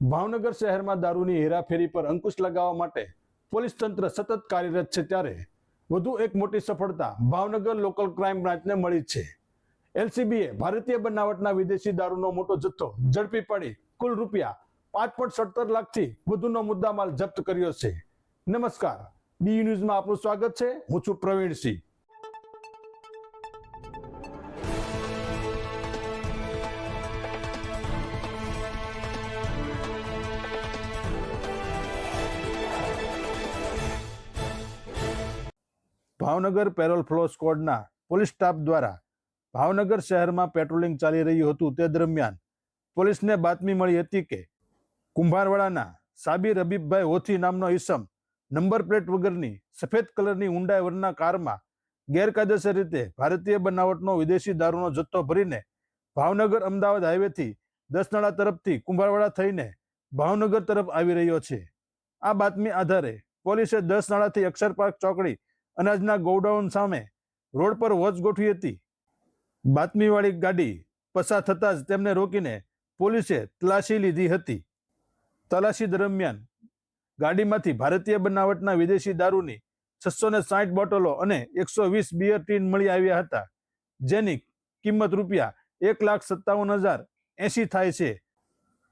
ભાવનગર શહેરમાં દારૂની હેરાફેરી પર અંકુશ લગાવવા માટે પોલીસ તંત્ર સતત કાર્યરત છે ત્યારે વધુ એક મોટી સફળતા ભાવનગર લોકલ ક્રાઇમ બ્રાન્ચને મળી છે. એલસીબીએ ભારતીય બનાવટના વિદેશી દારૂનો મોટો જથ્થો ઝડપી પાડી કુલ રૂપિયા પાંચ પોઈન્ટ સત્તર લાખથી વધુનો મુદ્દામાલ જપ્ત કર્યો છે. નમસ્કાર. બી ન્યૂઝમાં આપનું સ્વાગત છે. હું છું પ્રવીણસિંહ. ભાવનગર પેરોલ ફ્લો સ્કોડના પોલીસ સ્ટાફ દ્વારા ભાવનગર શહેરમાં પેટ્રોલિંગ ચાલી રહ્યું હતું તે દરમિયાન પોલીસને બાતમી મળી હતી કે કુંભારવાડાના સાબિર હબીબભાઈ હોથી નામનો ઈસમ નંબર પ્લેટ વગરની સફેદ કલરની ઊંડાઈ વરના કારમાં ગેરકાયદેસર રીતે ભારતીય બનાવટનો વિદેશી દારૂનો જથ્થો ભરીને ભાવનગર અમદાવાદ હાઈવેથી દસનાળા તરફથી કુંભારવાડા થઈને ભાવનગર તરફ આવી રહ્યો છે. આ બાતમી આધારે પોલીસે દસ અક્ષરપાર્ક અક્ષર ચોકડી અનાજના ગોડાઉન સામે રોડ પર વોચ ગોઠવી હતી. બાતમીવાળી ગાડી પસાર થતાં જ તેમને રોકીને પોલીસે તલાશી લીધી હતી. તલાશી દરમિયાન ગાડીમાંથી ભારતીય બનાવટના વિદેશી દારૂની છસો ને સાઠ બોટલો અને એકસો વીસ બિયર ટીન મળી આવ્યા હતા, જેની કિંમત રૂપિયા એક લાખ સત્તાવન હજાર એંશી થાય છે.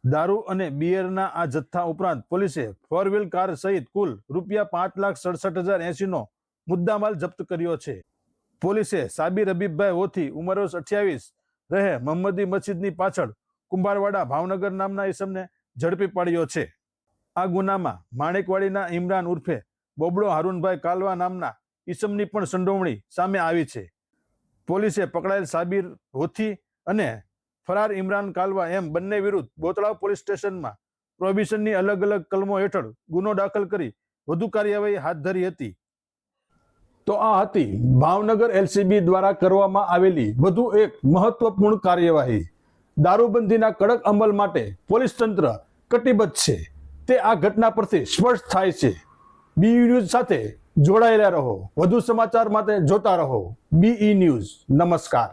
દારૂ અને બિયરના આ જથ્થા ઉપરાંત પોલીસે ફોર વ્હીલ કાર સહિત કુલ રૂપિયા પાંચ લાખ સડસઠ હજાર એંશીનો મુદ્દામાલ જપ્ત કર્યો છે. પોલીસે સાબિર હબીબભાઈ હોથી ઉંમર અઠ્યાવીસ, રહે મહમ્મદી મસ્જિદની પાછળ, કુંભારવાડા ભાવનગર નામના ઈસમને ઝડપી પાડ્યો છે. આ ગુનામાં માણેકવાડીના ઇમરાન ઉર્ફે બોબડો હારૂનભાઈ કાલવા નામના ઈસમની પણ સંડોવણી સામે આવી છે. પોલીસે પકડાયેલ સાબિર હોથી અને ફરાર ઇમરાન કાલવા એમ બંને વિરુદ્ધ બોતળાવ પોલીસ સ્ટેશનમાં પ્રોહિબિશનની અલગ અલગ કલમો હેઠળ ગુનો દાખલ કરી વધુ કાર્યવાહી હાથ ધરી હતી. તો આ હતી ભાવનગર એલસીબી દ્વારા કરવામાં આવેલી વધુ એક મહત્વપૂર્ણ કાર્યવાહી. દારૂબંધીના કડક અમલ માટે પોલીસ તંત્ર કટિબદ્ધ છે. તે આ ઘટના પરથી સ્પષ્ટ થાય છે. બી ન્યૂઝ સાથે જોડાયેલા રહો. વધુ સમાચાર માટે જોતા રહો. બીઈ ન્યૂઝ નમસ્કાર.